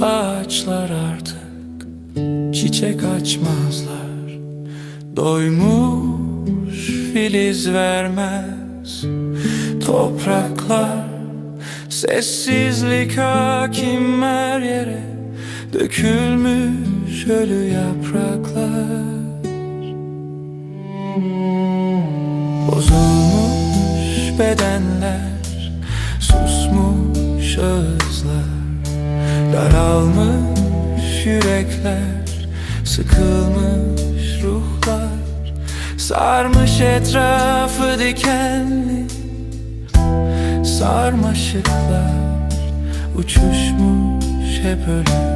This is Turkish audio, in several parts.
ağaçlar artık çiçek açmazlar. Doymuş filiz vermez topraklar. Sessizlik hakim her yere Dökülmüş ölü yapraklar. Bozulmuş bedenler Susmuş ağızlar Daralmış yürekler Sıkılmış ruhlar Sarmış etrafı dikenli Sarmaşıklar Uçuşmuş hep ölü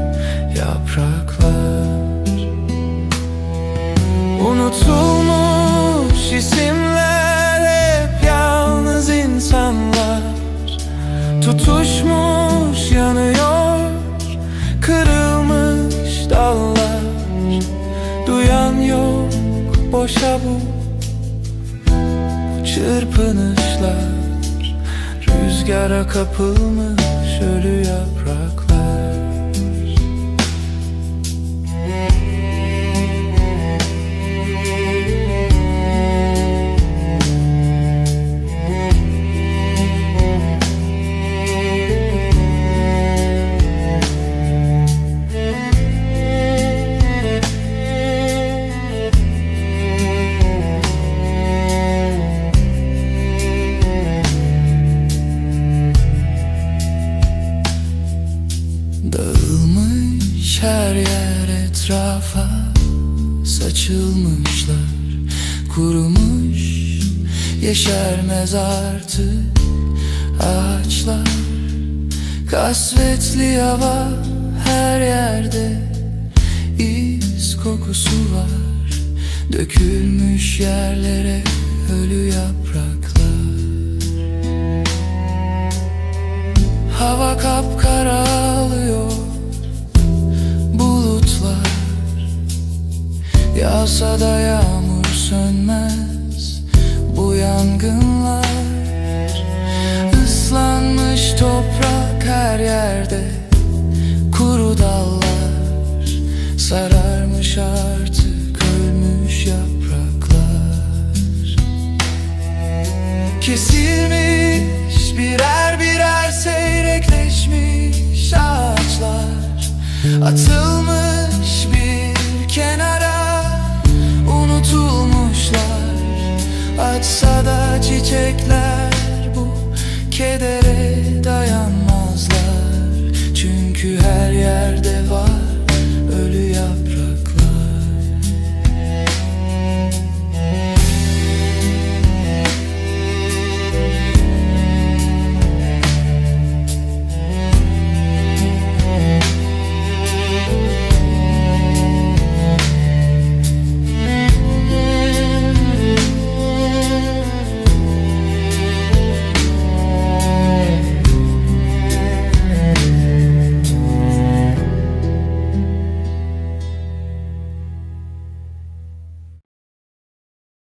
yapraklar. Unutulmuş isimler hep yalnız insanlar Tutuşmuş yanıyor boşa bu çırpınışlar. Rüzgara kapılmış ölü yapraklar her yer etrafa Saçılmışlar Kurumuş Yeşermez artık Ağaçlar. Kasvetli hava her yerde iz kokusu var. Dökülmüş yerlere ölü yapraklar Yağsa da yağmur sönmez. Bu yangınlar Islanmış toprak her yerde. Kuru dallar Sararmış artık ölmüş yapraklar. Kesilmiş birer birer seyrekleşmiş ağaçlar. Atılmış Açsa da çiçekler bu kedere dayan